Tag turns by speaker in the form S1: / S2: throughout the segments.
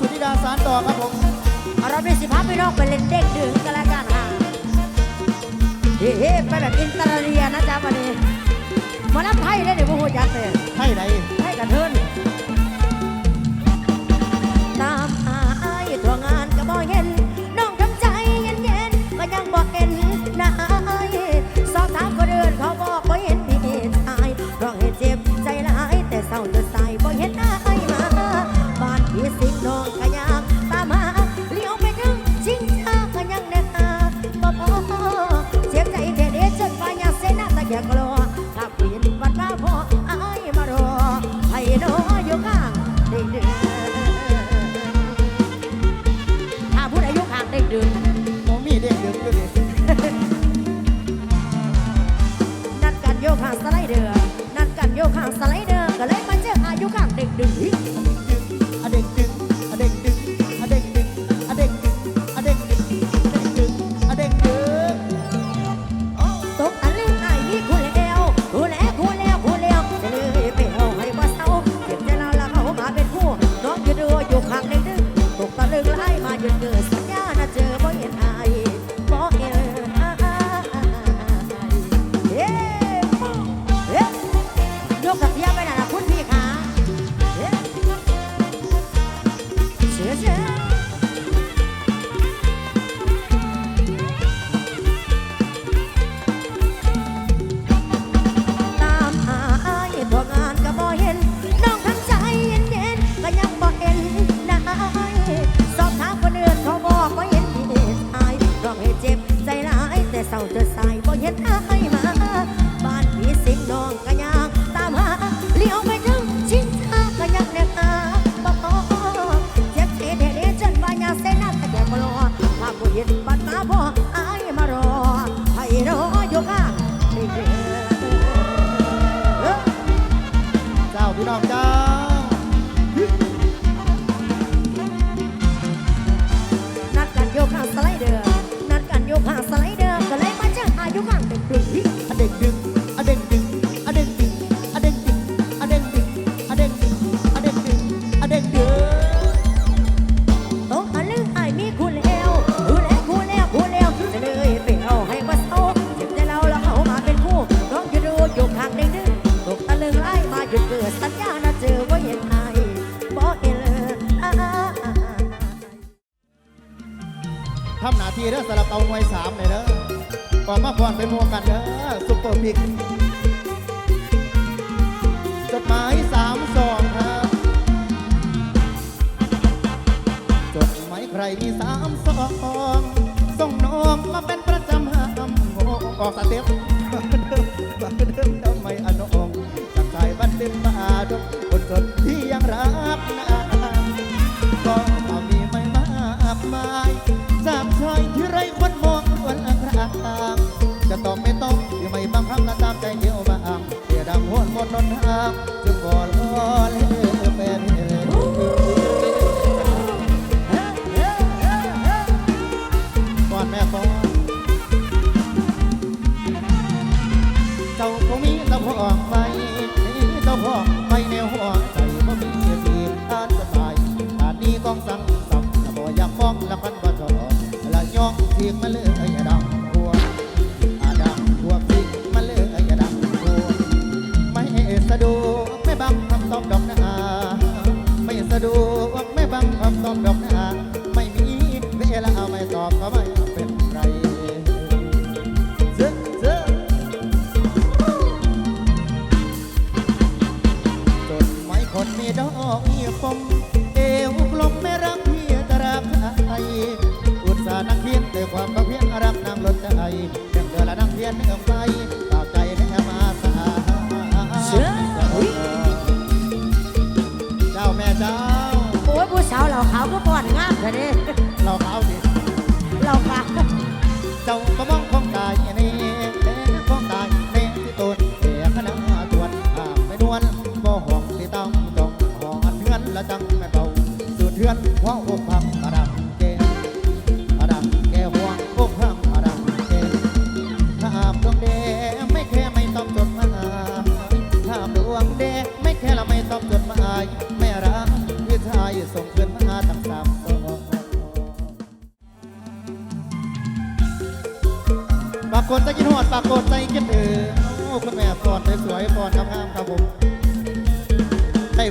S1: สุธิดาสารต่อครับผม
S2: เราไป็สิพาไปนอกไปเล่นเด็กดึงกันละกันค่ะเฮ้ไปแบบอินเตอร์เนียนะจ๊ะวันนี้มาลับไทยได้เดี๋ยวพูดยักเลยไทยไหนไทยกันเทิน ya มา
S1: จนเกิ
S2: ดสัญญาณเจอบ่เห็น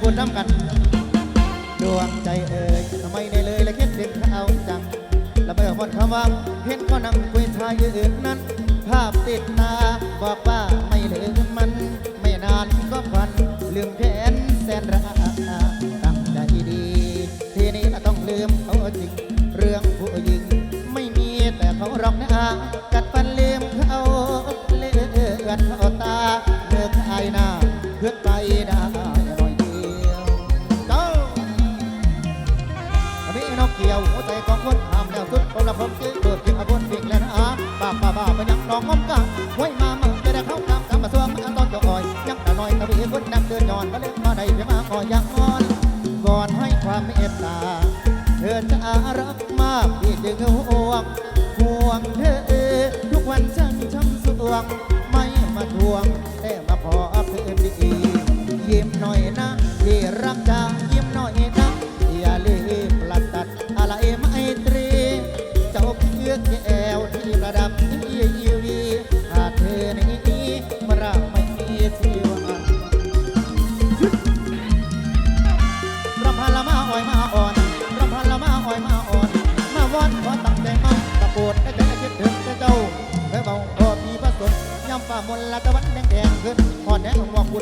S1: พูดน้ำกัน ดวงใจเอ่ยทำไมในเลยและคิดถึงเขาจังและเมื่อหคำว่าเห็นเขานั่งคุยชายอื่นนั้น ภาพติดตาบอกว่าไม่ลืมมัน ไม่นานก็พันลืมแค่ เปิดเพลงอาบุธเสีงแล้วนะป้าป้าป้าไปยังน้องงอมกะไว้มา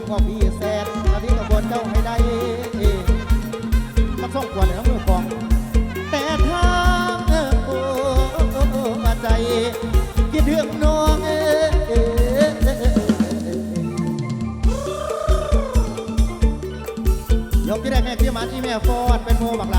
S1: ก็พี่แสนอาทิตย์ตะบนเจ้าให้ได้มาส่งกวนเลยทั้งมือกอง แต่ทางเออมาใจคิดถึงน้องเออยกที่ได้แม่ที่มันที่แม่ฟอดเป็นโมบัก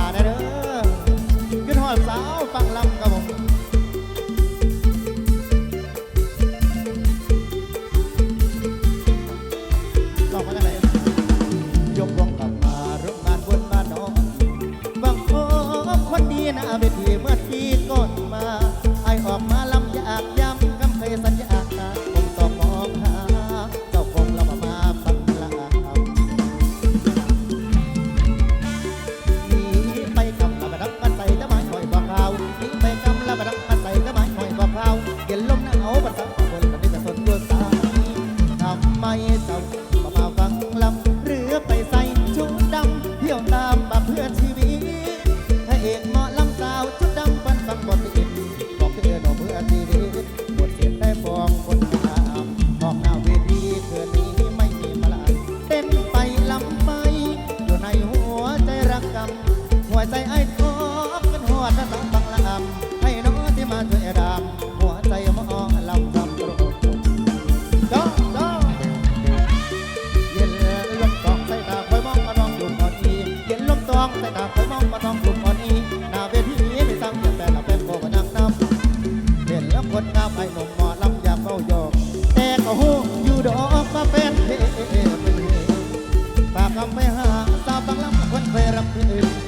S1: vera per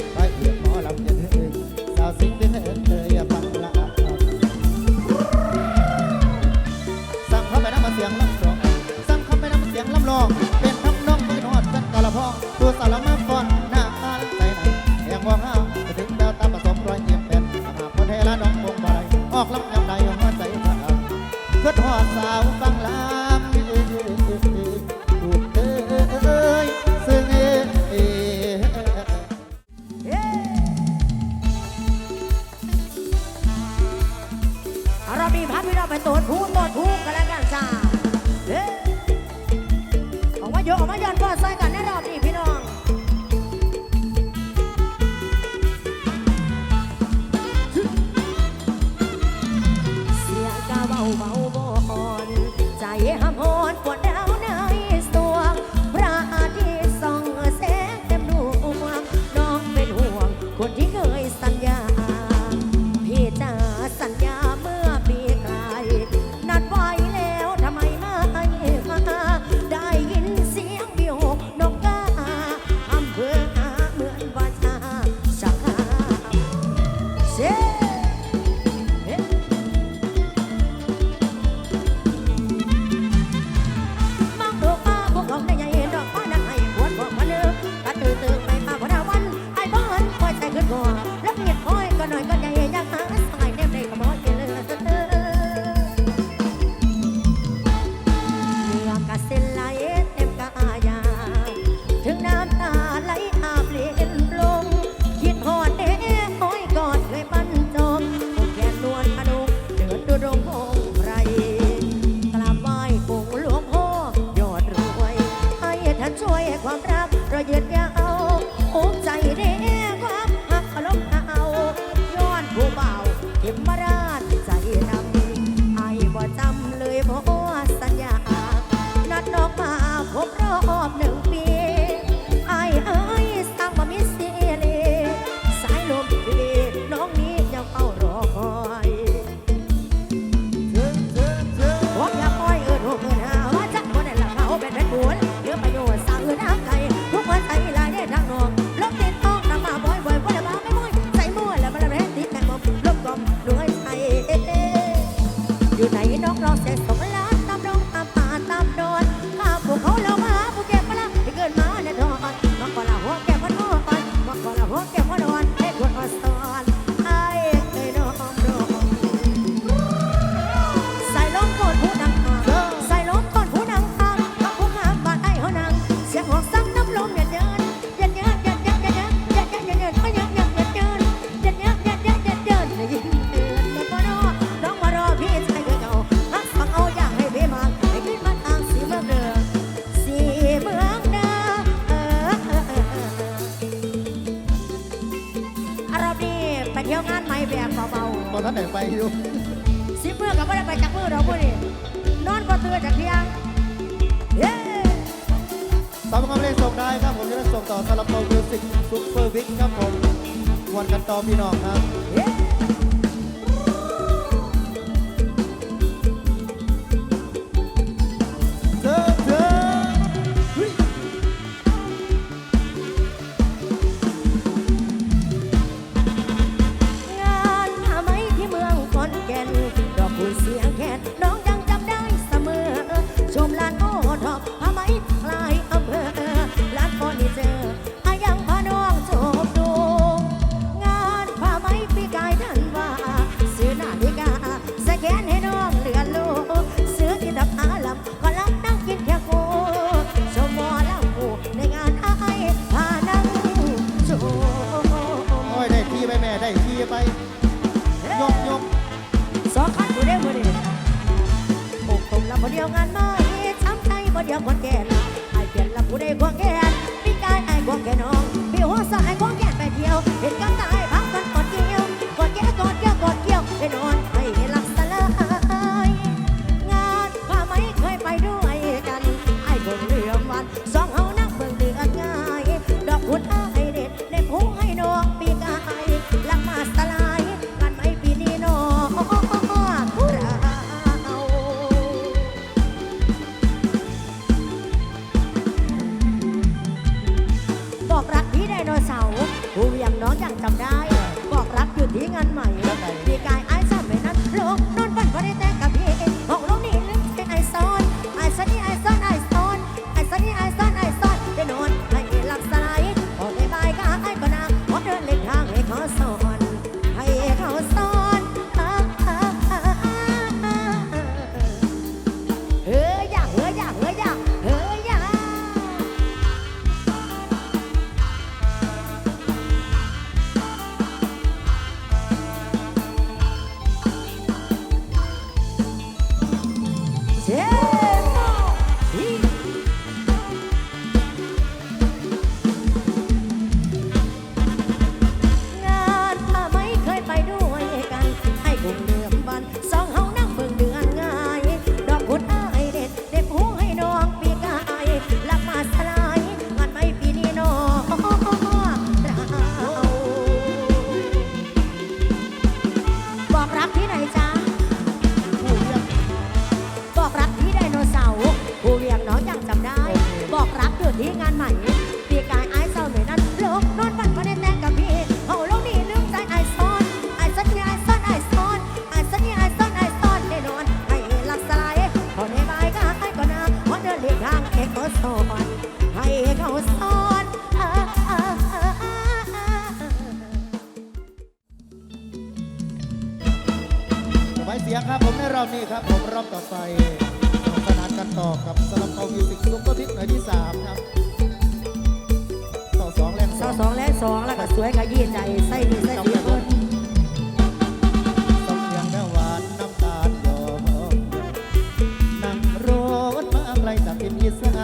S1: ไบอันเบาพอท่านไหนไปอยู่ๆสิบมือก็ไม่ได้ไปจากมือเรา
S2: พวดีนอนก็ตื่นจาก
S1: เที่ยงเย้สามารถเล่
S2: นส่งได้ครับผมจะได้ส่งต่อสำหรับเปามิวสิกซุปเปอร์วิกครับผมวันกันต่อพี่น้องครับ
S1: เสียงครับผมในรอบนี้ครับ ผมรอบต่อไปสนานกันต่อกับสลับเอามิวสิกลุกก็ทิศหน่อยที่สา
S2: มครับต่อสองแรสอง
S1: สองแรงสองแล้วก็สวยขยี้ใจใส่ดีใส่ดีคน
S2: ต้อเสียงแม่หวานน้ำตาลยอมนั่งรถมาไกลจากเทิศอีสาน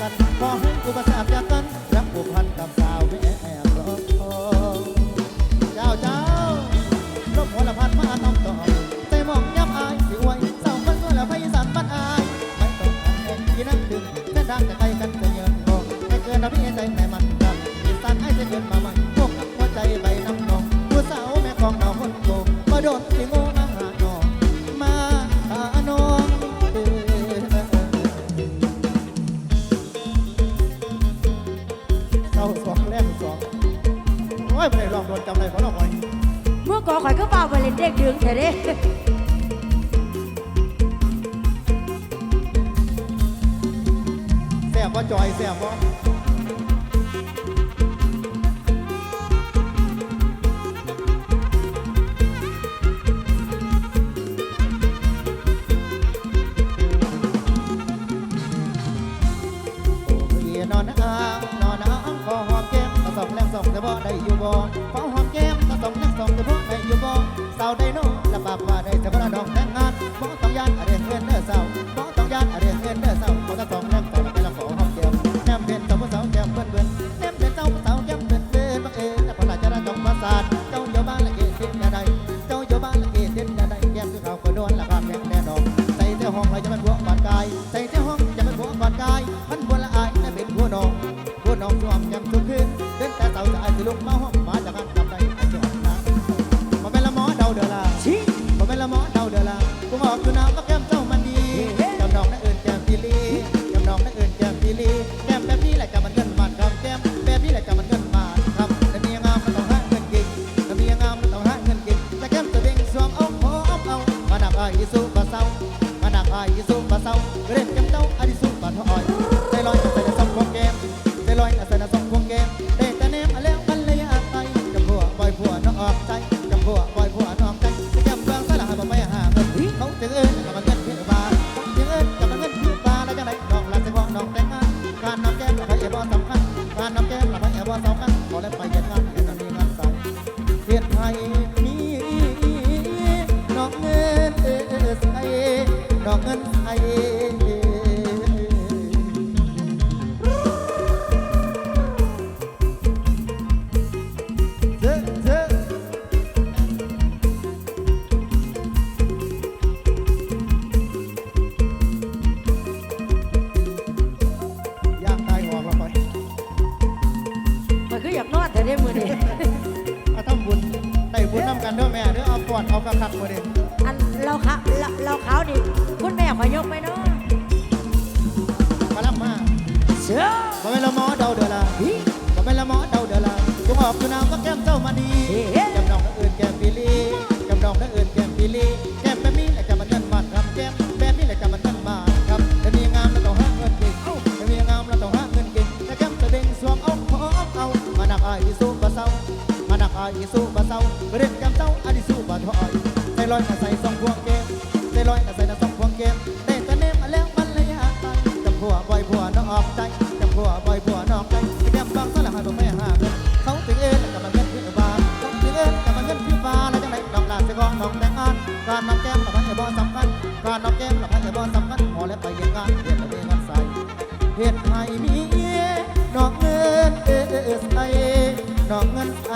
S2: กัน
S1: ขอให้อุปสรรคอย่าก็ ฝ่าไปเลยเด็กถึงเด็
S2: ก
S1: แซ่บว่าจอยแซ่บว่าอนางนอนางขอหอมแก้มสองแรงสองแต่บ่ได้อยู่บ่ nhầm vân vân Anak ai zoom ba sau, rem kem tau ai zoom ba thoi. อยสู้บ่เศร้าเรียนกำเต้าอันนี้สู้บ่ถอยใจลอยมะใส่สองพวงเกมใจลอยมะใส่น่ะสองพวงเกมได้แต่เนมมาแล้วมันเลยหาไปจำผัวบ่อยผัวน้องออกใจจำผัวบ่อยผัวน้องใจแก้มฟังสลับให้ผมไม่ห่างเลยเขาถึงเอ็นกับมันเงินพี่ฟ้าเขาถึงเอ็นกับมันเงินพี่ฟ้าแล้วจังไรดอกลาจะก้อนดอกแตงอานการน้องแก้มกับพันไอ้บอสำคัญการน้องแก้มกับพันไอ้บอสำคัญพอแล้วไปเย็นกานเย็นแล้วเย็นงานใส่เหตุให้มีน้องเงินเออเออใส่น้องเงินไอ